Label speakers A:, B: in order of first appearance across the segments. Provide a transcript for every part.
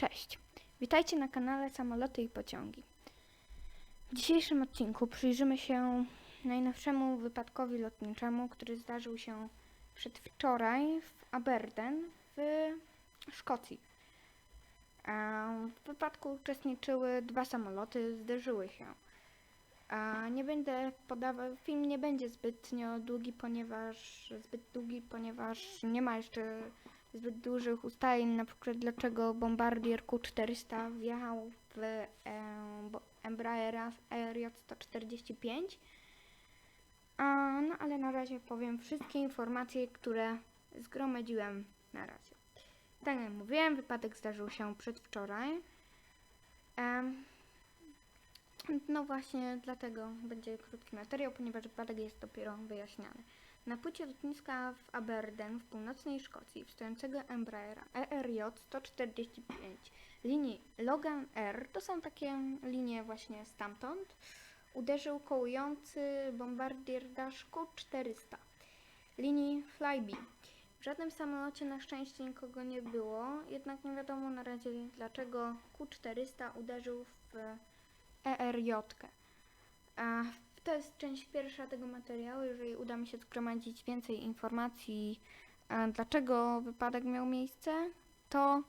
A: Cześć, witajcie na kanale Samoloty i Pociągi. W dzisiejszym odcinku przyjrzymy się najnowszemu wypadkowi lotniczemu, który zdarzył się przedwczoraj w Aberdeen w Szkocji. W wypadku uczestniczyły dwa samoloty, zderzyły się. A nie będę podawał, film nie będzie zbytnio długi, ponieważ zbyt długi, ponieważ nie ma jeszcze zbyt dużych ustaleń, na przykład dlaczego Bombardier Q400 wjechał w e, bo- Embraera ERJ 145. A, no ale na razie powiem wszystkie informacje, które zgromadziłem na razie. Tak jak mówiłem, wypadek zdarzył się przedwczoraj. Em, no właśnie, dlatego będzie krótki materiał, ponieważ wypadek jest dopiero wyjaśniany. Na płycie lotniska w Aberdeen w północnej Szkocji stojącego Embraera ERJ 145 linii Logan Air, to są takie linie właśnie stamtąd, uderzył kołujący bombardier Dash Q400 linii Flybe. W żadnym samolocie na szczęście nikogo nie było, jednak nie wiadomo na razie dlaczego Q400 uderzył w ERJ. to jest część pierwsza tego materiału. Jeżeli uda mi się zgromadzić więcej informacji, dlaczego wypadek miał miejsce, to,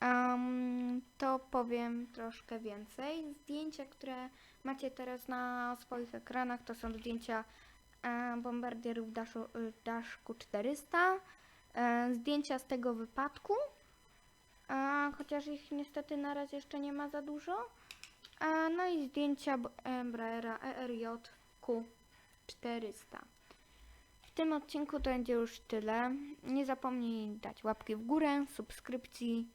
A: em, to powiem troszkę więcej. Zdjęcia, które macie teraz na swoich ekranach, to są zdjęcia e, bombardierów Dashu, Dash Q400, e, zdjęcia z tego wypadku, chociaż ich niestety na razie jeszcze nie ma za dużo. A, no i zdjęcia Embraera E ERJ Q400. W tym odcinku to będzie już tyle. Nie zapomnij dać łapki w górę, subskrypcji.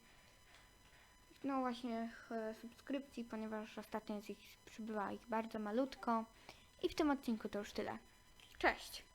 A: No właśnie e, subskrypcji, ponieważ ostatnio jest ich, przybywa ich bardzo malutko. I w tym odcinku to już tyle. Cześć!